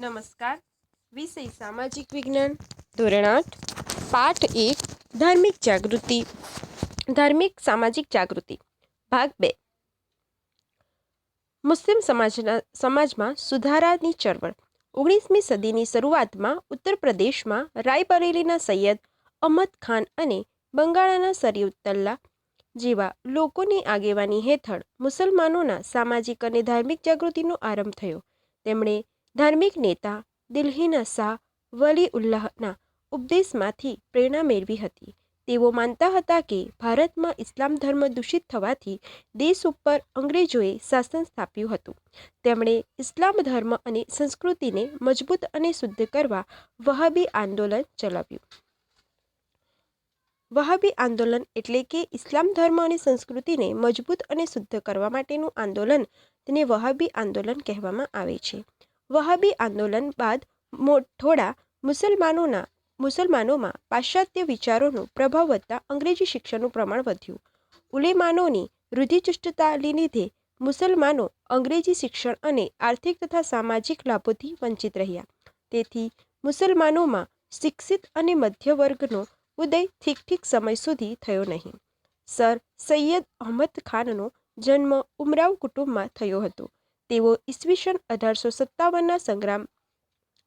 નમસ્કાર. વિષય સામાજિક વિજ્ઞાન, ધોરણ આઠ, પાઠ એક, ધાર્મિક જાગૃતિ. ધાર્મિક સામાજિક જાગૃતિ. ભાગ બે. મુસ્લિમ સમાજના, સમાજમાં સુધારાની ચળવળ. ઓગણીસમી સદીની શરૂઆતમાં ઉત્તર પ્રદેશમાં રાયબરેલીના સૈયદ અહમદ ખાન અને બંગાળાના સરિયુત્તલ્લા જેવા લોકોની આગેવાની હેઠળ મુસલમાનોના સામાજિક અને ધાર્મિક જાગૃતિનો આરંભ થયો. તેમણે ધાર્મિક નેતા દિલ્હીના શાહ વલી ઉલ્લાહના ઉપદેશમાંથી પ્રેરણા મેળવી હતી. તેઓ માનતા હતા કે ભારતમાં ઇસ્લામ ધર્મ દૂષિત થવાથી દેશ ઉપર અંગ્રેજોએ શાસન સ્થાપ્યું હતું. તેમણે ઇસ્લામ ધર્મ અને સંસ્કૃતિને મજબૂત અને શુદ્ધ કરવા વહાબી આંદોલન ચલાવ્યું. વહાબી આંદોલન એટલે કે ઇસ્લામ ધર્મ અને સંસ્કૃતિને મજબૂત અને શુદ્ધ કરવા માટેનું આંદોલન, તેને વહાબી આંદોલન કહેવામાં આવે છે. વહાબી આંદોલન બાદ થોડા મુસલમાનોના, મુસલમાનોમાં પાશ્ચાત્ય વિચારોનો પ્રભાવ વધતા અંગ્રેજી શિક્ષણનું પ્રમાણ વધ્યું. ઉલેમાનોની રૂઢિચુસ્તતાને લીધે મુસલમાનો અંગ્રેજી શિક્ષણ અને આર્થિક તથા સામાજિક લાભોથી વંચિત રહ્યા. તેથી મુસલમાનોમાં શિક્ષિત અને મધ્ય વર્ગનો ઉદય ઠીક ઠીક સમય સુધી થયો નહીં. સર સૈયદ અહમદ ખાનનો જન્મ ઉમરાવ કુટુંબમાં થયો હતો. તેઓ ઈસવીસન અઢારસો સત્તાવનના સંગ્રામ,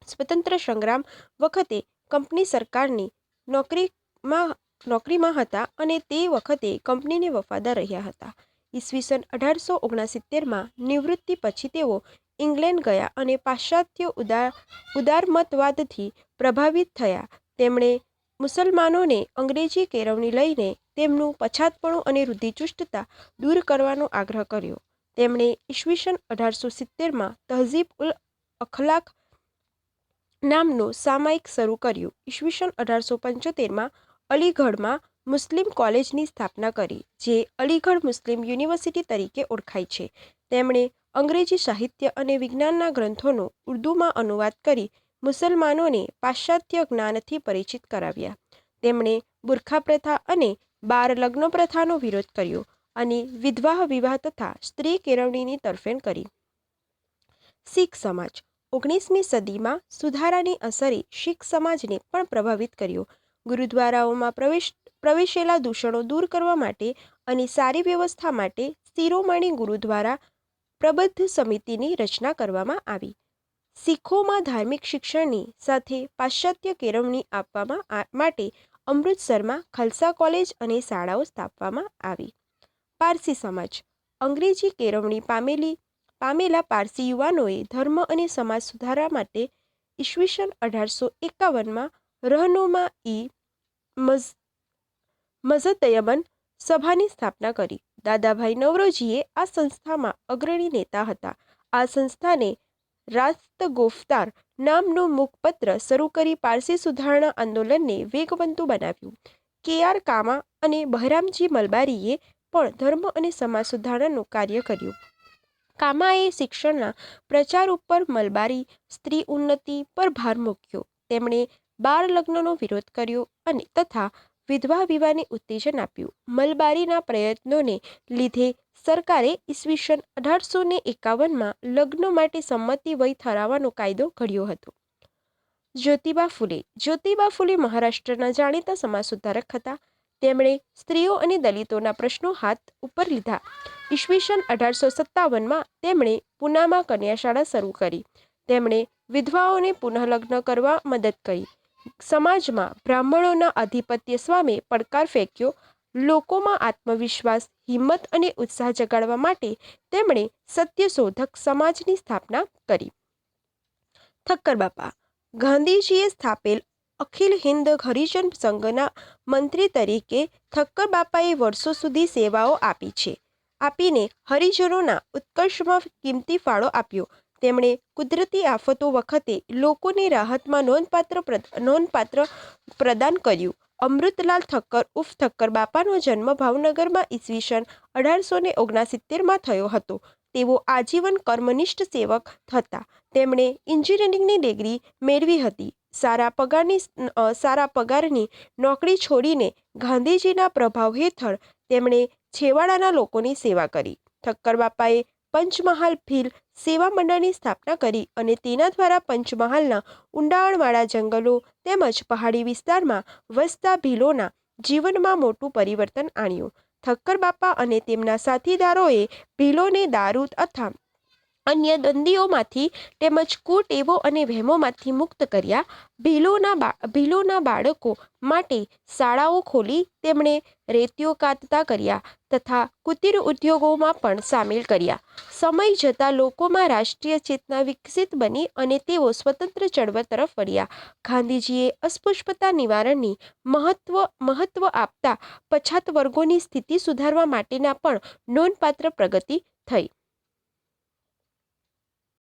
સ્વતંત્ર સંગ્રામ વખતે કંપની સરકારની નોકરીમાં નોકરીમાં હતા અને તે વખતે કંપનીને વફાદાર રહ્યા હતા. ઈસવીસન અઢારસો ઓગણસિત્તેરમાં નિવૃત્તિ પછી તેઓ ઇંગ્લેન્ડ ગયા અને પાશ્ચાત્ય ઉદાર ઉદારમતવાદથી પ્રભાવિત થયા. તેમણે મુસલમાનોને અંગ્રેજી કેળવણી લઈને તેમનું પછાતપણું અને રૂઢિચુસ્તતા દૂર કરવાનો આગ્રહ કર્યો. તેમણે ઈસવીસન અઢારસો સિત્તેરમાં તહઝીબ ઉલ અખલાક નામનું સામાયિક શરૂ કર્યું. ઈસવીસન અઢારસો પંચોતેરમાં અલીગઢમાં મુસ્લિમ કોલેજની સ્થાપના કરી, જે અલીગઢ મુસ્લિમ યુનિવર્સિટી તરીકે ઓળખાય છે. તેમણે અંગ્રેજી સાહિત્ય અને વિજ્ઞાનના ગ્રંથોનો ઉર્દૂમાં અનુવાદ કરી મુસલમાનોને પાશ્ચાત્ય જ્ઞાનથી પરિચિત કરાવ્યા. તેમણે બુરખા પ્રથા અને બાર લગ્ન પ્રથાનો વિરોધ કર્યો. અને વિધવાહ વિવાહ તથા સ્ત્રી કેળવણીની તરફેણ કરી. શીખ સમાજ ઓગણીસમી સદીમાં સુધારાની અસરે શીખ સમાજને પણ પ્રભાવિત કર્યો. ગુરુદ્વારાઓમાં પ્રવેશ, પ્રવેશેલા દૂષણો દૂર કરવા માટે અને સારી વ્યવસ્થા માટે શિરોમણી ગુરુદ્વારા પ્રબદ્ધ સમિતિની રચના કરવામાં આવી. શીખોમાં ધાર્મિક શિક્ષણની સાથે પાશ્ચાત્ય કેળવણી આપવામાં માટે અમૃતસરમાં ખાલસા કોલેજ અને શાળાઓ સ્થાપવામાં આવી. પારસી સમાજ. અંગ્રેજી કેળવણી પામેલી, પામેલા પારસી યુવાનોએ ધર્મ અને સમાજ સુધારા માટે ઈસવીસન અઢારસો એકાવનમાં રહનોમાં ઈ મઝ મઝતયમન સભાની સ્થાપના કરી. દાદાભાઈ નવરોજીએ આ સંસ્થામાં અગ્રણી નેતા હતા. આ સંસ્થાને રાસ્તગોફતાર નામનું મુખપત્ર શરૂ કરી પારસી સુધારણા આંદોલનને વેગવંતુ બનાવ્યું. કે આર કામા અને બહરામજી મલબારીએ પણ ધર્મ અને સમાજ સુધારણાનું કાર્ય કર્યું. કામાએ શિક્ષણના પ્રચાર ઉપર મલબારી, સ્ત્રી ઉન્નતિ પર ભાર મૂક્યો. તેમણે બાળ લગ્નનો વિરોધ કર્યો અને તથા વિધવા વિવાહને ઉત્તેજન આપ્યું. મલબારીના પ્રયત્નોને લીધે સરકારે ઈસવીસન અઢારસો ને એકાવનમાં લગ્ન માટે સંમતિ વય ઠરાવવાનો કાયદો ઘડ્યો હતો. જ્યોતિબા ફૂલે. જ્યોતિબા ફૂલે મહારાષ્ટ્રના જાણીતા સમાજ સુધારક હતા. તેમણે સ્ત્રીઓ અને દલિતોના પ્રશ્નો હાથ ઉપર લીધા. ઈસવીસન અઢારસો સત્તાવનમાં તેમણે પૂનામાં કન્યાશાળા શરૂ કરી. તેમણે વિધવાઓને પુનઃલગ્ન કરવા મદદ કરી. સમાજમાં બ્રાહ્મણોના આધિપત્ય સ્વામે પડકાર ફેંક્યો. લોકોમાં આત્મવિશ્વાસ, હિંમત અને ઉત્સાહ જગાડવા માટે તેમણે સત્યશોધક સમાજની સ્થાપના કરી. ઠક્કર બાપા, ગાંધીજીએ સ્થાપેલ અખિલ હિન્દ હરિજન સંઘના મંત્રી તરીકે ઠક્કર બાપાએ વર્ષો સુધી સેવાઓ આપી છે. આપીને હરિજનોના ઉત્કર્ષમાં કિંમતી ફાળો આપ્યો. તેમણે કુદરતી આફતો વખતે લોકોને રાહતમાં નોંધપાત્ર નોંધપાત્ર પ્રદાન કર્યું. અમૃતલાલ ઠક્કર ઉર્ફ ઠક્કર બાપાનો જન્મ ભાવનગરમાં ઈસવીસન અઢારસો ને ઓગણસિત્તેરમાં થયો હતો. તેઓ આજીવન કર્મનિષ્ઠ સેવક હતા. તેમણે એન્જિનિયરિંગની ડિગ્રી મેળવી હતી. સારા પગારની સારા પગારની નોકરી છોડીને ગાંધીજીના પ્રભાવ હેઠળ તેમણે છેવાડાના લોકોની સેવા કરી. ઠક્કર બાપાએ પંચમહાલ ભીલ સેવા મંડળની સ્થાપના કરી અને તેના દ્વારા પંચમહાલના ઊંડાણવાળા જંગલો તેમજ પહાડી વિસ્તારમાં વસતા ભીલોના જીવનમાં મોટું પરિવર્તન આણ્યું. ઠક્કર બાપા અને તેમના સાથીદારોએ ભીલોને દારૂ તથા અન્ય દંદીઓમાંથી તેમજ કુટેવો અને વહેમોમાંથી મુક્ત કર્યા. ભીલોના ભીલોના બાળકો માટે શાળાઓ ખોલી તેમણે રેતીઓ કાતતા કર્યા તથા કુટીર ઉદ્યોગોમાં પણ સામેલ કર્યા. સમય જતાં લોકોમાં રાષ્ટ્રીય ચેતના વિકસિત બની અને તેઓ સ્વતંત્ર ચળવળ તરફ વળ્યા. ગાંધીજીએ અસ્પૃશ્યતા નિવારણની મહત્વ મહત્વ આપતા પછાત વર્ગોની સ્થિતિ સુધારવા માટેના પણ નોંધપાત્ર પ્રગતિ થઈ.